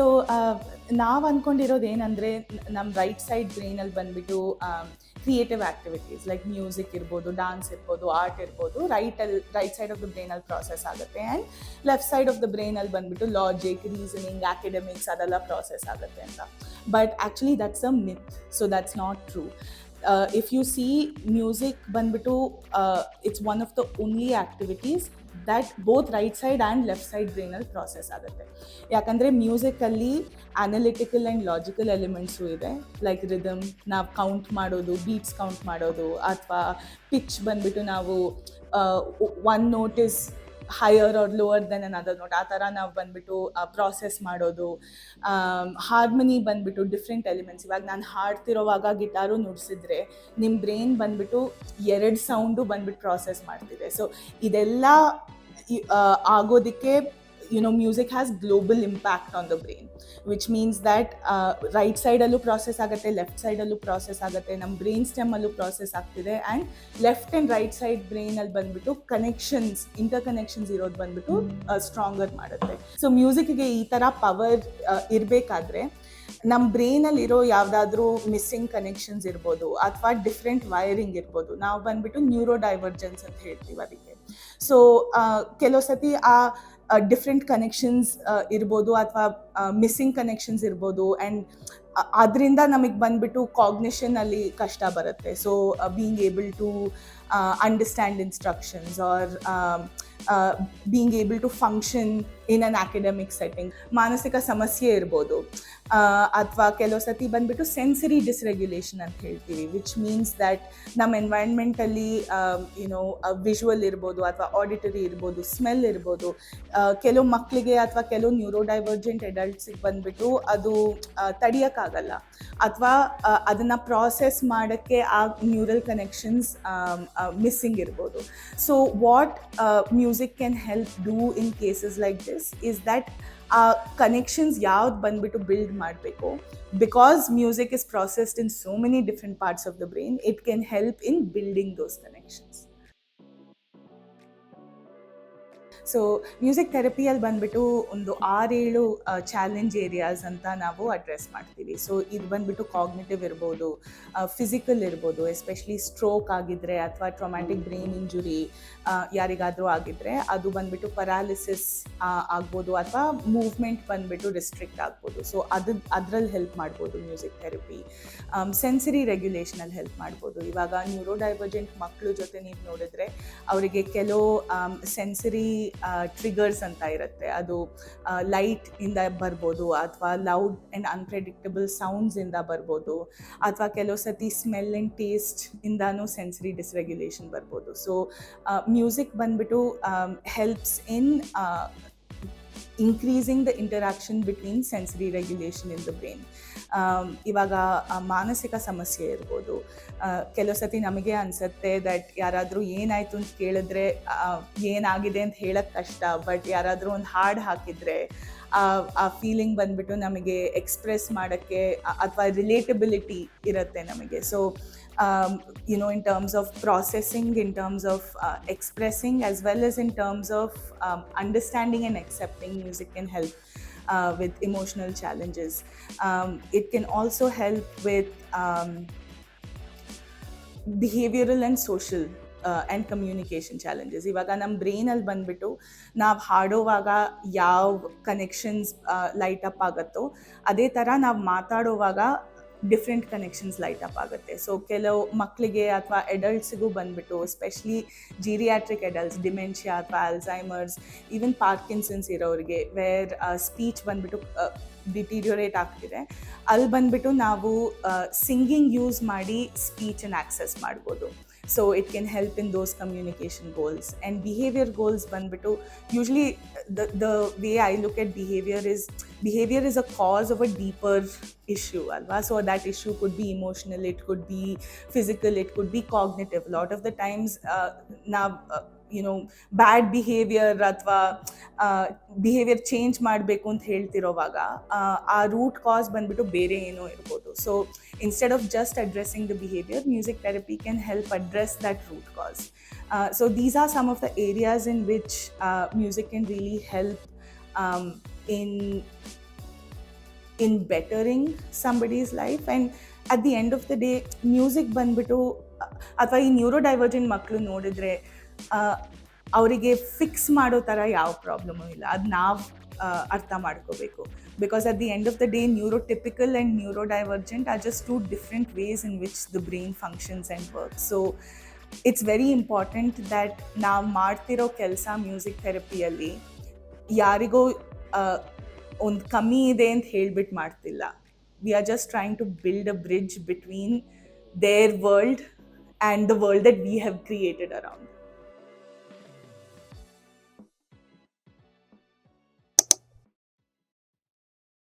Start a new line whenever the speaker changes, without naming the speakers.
So ನಾವು ಅಂದ್ಕೊಂಡಿರೋದು ಏನಂದರೆ ನಮ್ಮ ರೈಟ್ ಸೈಡ್ ಬ್ರೈನಲ್ಲಿ ಬಂದುಬಿಟ್ಟು ಕ್ರಿಯೇಟಿವ್ ಆ್ಯಕ್ಟಿವಿಟೀಸ್ ಲೈಕ್ ಮ್ಯೂಸಿಕ್ ಇರ್ಬೋದು ಡಾನ್ಸ್ ಇರ್ಬೋದು ಆರ್ಟ್ ಇರ್ಬೋದು ರೈಟಲ್ಲಿ ರೈಟ್ ಸೈಡ್ ಆಫ್ ದ ಬ್ರೈನಲ್ಲಿ ಪ್ರಾಸೆಸ್ ಆಗುತ್ತೆ. And left side of the ಬ್ರೈನಲ್ಲಿ ಬಂದುಬಿಟ್ಟು ಲಾಜಿಕ್ ರೀಸನಿಂಗ್ ಅಕಾಡೆಮಿಕ್ಸ್ ಅದೆಲ್ಲ ಪ್ರಾಸೆಸ್ ಆಗುತ್ತೆ ಅಂತ. But actually that's a myth so that's not true if you see music ಬಂದ್ಬಿಟ್ಟು it's one of the only activities that both right side and left side ಬ್ರೈನಲ್ಲಿ process ಆಗುತ್ತೆ. ಯಾಕಂದರೆ ಮ್ಯೂಸಿಕಲ್ಲಿ analytical and logical elements ಇದೆ. Like rhythm ನಾವು count ಮಾಡೋದು beats count ಮಾಡೋದು, ಅಥವಾ pitch ಬಂದ್ಬಿಟ್ಟು ನಾವು one note is higher or lower then another note ಆ ಥರ ನಾವು ಬಂದ್ಬಿಟ್ಟು ಪ್ರಾಸೆಸ್ ಮಾಡೋದು ಹಾರ್ಮನಿ ಬಂದುಬಿಟ್ಟು ಡಿಫ್ರೆಂಟ್ ಎಲಿಮೆಂಟ್ಸ್ ಇವಾಗ ನಾನು ಹಾಡ್ತಿರೋವಾಗ ಗಿಟಾರು ನುಡಿಸಿದ್ರೆ ನಿಮ್ಮ ಬ್ರೈನ್ ಬಂದುಬಿಟ್ಟು ಎರಡು ಸೌಂಡು ಬಂದ್ಬಿಟ್ಟು ಪ್ರಾಸೆಸ್ ಮಾಡ್ತಿದೆ. ಸೊ ಇದೆಲ್ಲ ಆಗೋದಕ್ಕೆ you know music has global impact on the brain which means that right ಸೈಡಲ್ಲೂ process ಆಗುತ್ತೆ ಲೆಫ್ಟ್ ಸೈಡಲ್ಲೂ ಪ್ರಾಸೆಸ್ ಆಗುತ್ತೆ ನಮ್ಮ ಬ್ರೈನ್ ಸ್ಟೆಮ್ಮಲ್ಲೂ ಪ್ರಾಸೆಸ್ ಆಗ್ತಿದೆ and left and right side ಬ್ರೈನಲ್ಲಿ ಬಂದ್ಬಿಟ್ಟು ಕನೆಕ್ಷನ್ಸ್ ಇಂಟರ್ ಕನೆಕ್ಷನ್ಸ್ ಇರೋದು ಬಂದ್ಬಿಟ್ಟು ಸ್ಟ್ರಾಂಗರ್ ಮಾಡುತ್ತೆ. ಸೊ ಮ್ಯೂಸಿಕ್ಗೆ ಈ ಥರ ಪವರ್ ಇರಬೇಕಾದ್ರೆ ನಮ್ಮ ಬ್ರೈನಲ್ಲಿರೋ ಯಾವುದಾದ್ರೂ ಮಿಸ್ಸಿಂಗ್ ಕನೆಕ್ಷನ್ಸ್ ಇರ್ಬೋದು ಅಥವಾ ಡಿಫ್ರೆಂಟ್ ವೈರಿಂಗ್ ಇರ್ಬೋದು. ನಾವು ಬಂದ್ಬಿಟ್ಟು ನ್ಯೂರೋ ಡೈವರ್ಜೆನ್ಸ್ ಅಂತ ಹೇಳ್ತೀವಿ ಅದಕ್ಕೆ. ಸೊ ಕೆಲವು ಸತಿ ಆ ಡಿಫ್ರೆಂಟ್ ಕನೆಕ್ಷನ್ಸ್ ಇರ್ಬೋದು ಅಥವಾ ಮಿಸ್ಸಿಂಗ್ ಕನೆಕ್ಷನ್ಸ್ ಇರ್ಬೋದು. ಆ್ಯಂಡ್ ಅದರಿಂದ ನಮಗೆ ಬಂದುಬಿಟ್ಟು ಕಾಗ್ನಿಷನ್ ಅಲ್ಲಿ ಕಷ್ಟ ಬರುತ್ತೆ. So being able to understand instructions or being able to function in an academic setting ಮಾನಸಿಕ ಸಮಸ್ಯೆ ಇರ್ಬೋದು. ಅಥವಾ ಕೆಲವು ಸತಿ ಬಂದ್ಬಿಟ್ಟು ಸೆನ್ಸರಿ ಡಿಸ್ರೆಗ್ಯುಲೇಷನ್ ಅಂತ ಹೇಳ್ತೀವಿ ವಿಚ್ ಮೀನ್ಸ್ ದ್ಯಾಟ್ ನಮ್ಮ ಎನ್ವೈರ್ನ್ಮೆಂಟಲ್ಲಿ ಯುನೋ ವಿಜುವಲ್ ಇರ್ಬೋದು ಅಥವಾ ಆಡಿಟರಿ ಇರ್ಬೋದು ಸ್ಮೆಲ್ ಇರ್ಬೋದು ಕೆಲವು ಮಕ್ಕಳಿಗೆ ಅಥವಾ ಕೆಲವು ನ್ಯೂರೋ ಡೈವರ್ಜೆಂಟ್ ಅಡಲ್ಟ್ಸಿಗೆ ಬಂದ್ಬಿಟ್ಟು ಅದು ತಡಿಯಕ್ಕಾಗಲ್ಲ. ಅಥವಾ ಅದನ್ನು ಪ್ರಾಸೆಸ್ ಮಾಡೋಕ್ಕೆ ಆ ನ್ಯೂರಲ್ ಕನೆಕ್ಷನ್ಸ್ ಮಿಸ್ಸಿಂಗ್ ಇರ್ಬೋದು. So what music can help do in cases like this is that ಆ ಕನೆಕ್ಷನ್ಸ್ ಯಾವ್ದು ಬಂದ್ಬಿಟ್ಟು ಬಿಲ್ಡ್ ಮಾಡಬೇಕು. Because music is processed in so many different parts of the brain it can help in building those connections so music ಥೆರಪಿಯಲ್ಲಿ ಬಂದ್ಬಿಟ್ಟು ಒಂದು ಆರೇಳು challenge areas ಅಂತ ನಾವು address ಮಾಡ್ತೀವಿ. ಸೊ ಇದು ಬಂದ್ಬಿಟ್ಟು ಕಾಗ್ನೇಟಿವ್ ಇರ್ಬೋದು ಫಿಸಿಕಲ್ ಇರ್ಬೋದು ಎಸ್ಪೆಷಲಿ ಸ್ಟ್ರೋಕ್ ಆಗಿದ್ರೆ ಅಥವಾ ಟ್ರೊಮ್ಯಾಟಿಕ್ ಬ್ರೈನ್ ಇಂಜುರಿ ಯಾರಿಗಾದರೂ ಆಗಿದ್ರೆ ಅದು ಬಂದ್ಬಿಟ್ಟು ಪರಾಲಿಸಿಸ್ ಆಗ್ಬೋದು ಅಥವಾ ಮೂವ್ಮೆಂಟ್ ಬಂದ್ಬಿಟ್ಟು ರಿಸ್ಟ್ರಿಕ್ಟ್ ಆಗ್ಬೋದು. ಸೊ ಅದು ಅದರಲ್ಲಿ ಹೆಲ್ಪ್ ಮಾಡ್ಬೋದು ಮ್ಯೂಸಿಕ್ ಥೆರಪಿ ಸೆನ್ಸರಿ ರೆಗ್ಯುಲೇಷನಲ್ಲಿ ಹೆಲ್ಪ್ ಮಾಡ್ಬೋದು. ಇವಾಗ ನ್ಯೂರೋ ಡೈವರ್ಜೆಂಟ್ ಮಕ್ಕಳು ಜೊತೆ ನೀವು ನೋಡಿದ್ರೆ ಅವರಿಗೆ ಕೆಲವು ಸೆನ್ಸರಿ ಟ್ರಿಗರ್ಸ್ ಅಂತ ಇರುತ್ತೆ. ಅದು ಲೈಟ್ ಇಂದ ಬರ್ಬೋದು ಅಥವಾ ಲೌಡ್ ಆ್ಯಂಡ್ ಅನ್ಪ್ರೆಡಿಕ್ಟಬಲ್ ಸೌಂಡ್ಸ್ ಇಂದ ಬರ್ಬೋದು ಅಥವಾ ಕೆಲವು ಸತಿ ಸ್ಮೆಲ್ ಆ್ಯಂಡ್ ಟೇಸ್ಟ್ ಇಂದಾನು ಸೆನ್ಸರಿ ಡಿಸ್ರೆಗ್ಯುಲೇಷನ್ ಬರ್ಬೋದು. ಸೊ ಮ್ಯೂಸಿಕ್ ಬಂದ್ಬಿಟ್ಟು helps in increasing the interaction between sensory regulation in the brain ಇವಾಗ ಮಾನಸಿಕ ಸಮಸ್ಯೆ ಇರ್ಬೋದು. ಕೆಲವು ಸತಿ ನಮಗೆ ಅನಿಸುತ್ತೆ ದಟ್ ಯಾರಾದರೂ ಏನಾಯಿತು ಅಂತ ಕೇಳಿದ್ರೆ ಏನಾಗಿದೆ ಅಂತ ಹೇಳೋಕ್ಕೆ ಕಷ್ಟ ಬಟ್ ಯಾರಾದರೂ ಒಂದು ಹಾಡು ಹಾಕಿದರೆ ಆ ಫೀಲಿಂಗ್ ಬಂದ್ಬಿಟ್ಟು ನಮಗೆ ಎಕ್ಸ್ಪ್ರೆಸ್ ಮಾಡೋಕ್ಕೆ ಅಥವಾ ರಿಲೇಟಬಿಲಿಟಿ ಇರುತ್ತೆ ನಮಗೆ. So you know in terms of processing in terms of expressing as well well in terms of understanding and accepting music accepting, help uh, with emotional challenges. Um, it can also help with um, behavioural and social and communication challenges ಇವಾಗ ನಮ್ಮ ಬ್ರೈನಲ್ಲಿ ಬಂದ್ಬಿಟ್ಟು ನಾವು ಹಾಡೋವಾಗ ಯಾವ connections light up ಆಗುತ್ತೋ ಅದೇ ಥರ ನಾವು ಮಾತಾಡೋವಾಗ ಡಿಫ್ರೆಂಟ್ ಕನೆಕ್ಷನ್ಸ್ ಲೈಟ್ ಅಪ್ ಆಗುತ್ತೆ. ಸೊ ಕೆಲವು ಮಕ್ಕಳಿಗೆ ಅಥವಾ ಎಡಲ್ಟ್ಸಿಗೂ ಬಂದ್ಬಿಟ್ಟು ಎಸ್ಪೆಷಲಿ ಜೀರಿಯಾಟ್ರಿಕ್ ಎಡಲ್ಟ್ಸ್ ಡಿಮೆನ್ಷಿಯಾ ಅಥವಾ ಅಲ್ಝೈಮರ್ಸ್ ಈವನ್ ಪಾರ್ಕಿನ್ಸನ್ಸ್ ಇರೋರಿಗೆ ವೇರ್ ಸ್ಪೀಚ್ ಬಂದ್ಬಿಟ್ಟು ಡಿಟೀರಿಯೋರೇಟ್ ಆಗ್ತಿದೆ. ಅಲ್ಲಿ ಬಂದ್ಬಿಟ್ಟು ನಾವು ಸಿಂಗಿಂಗ್ ಯೂಸ್ ಮಾಡಿ ಸ್ಪೀಚನ್ನು ಆಕ್ಸೆಸ್ ಮಾಡ್ಬೋದು. So it can help in those communication goals and behaviour goals ಬಂದ್ಬಿಟ್ಟು usually the the way I look at behaviour is behaviour is a cause of a deeper issue ಅಲ್ವಾ so that issue could be emotional it could be physical it could be cognitive lot of the times ನಾವು you know bad behaviour ಅಥವಾ behaviour change ಮಾಡಬೇಕು ಅಂತ ಹೇಳ್ತಿರೋವಾಗ, ಆ root cause ಬಂದ್ಬಿಟ್ಟು ಬೇರೆ ಏನೋ ಇರ್ಬೋದು. So instead of just addressing the behaviour music therapy can help address that root cause so these are some of the areas in which music can really help in in bettering somebody's life and at the end of the day music ಬಂದ್ಬಿಟ್ಟು, ಅಥವಾ ಈ neuro divergent ಮಕ್ಕಳು ನೋಡಿದ್ರೆ ಅವರಿಗೆ fix ಮಾಡೋ ಥರ ಯಾವ ಪ್ರಾಬ್ಲಮೂ ಇಲ್ಲ. ಅದು ನಾವು ಅರ್ಥ ಮಾಡ್ಕೋಬೇಕು. Because at the end of the day neurotypical and neuro divergent are just two different ways in which the brain functions and work so it's very important that ನಾವು ಮಾಡ್ತಿರೋ ಕೆಲಸ ಮ್ಯೂಸಿಕ್ ಥೆರಪಿಯಲ್ಲಿ ಯಾರಿಗೋ ಒಂದು ಕಮ್ಮಿ ಇದೆ ಅಂತ ಹೇಳ್ಬಿಟ್ಟು ಮಾಡ್ತಿಲ್ಲ. We are just trying to build a bridge between their world and the world that we have created around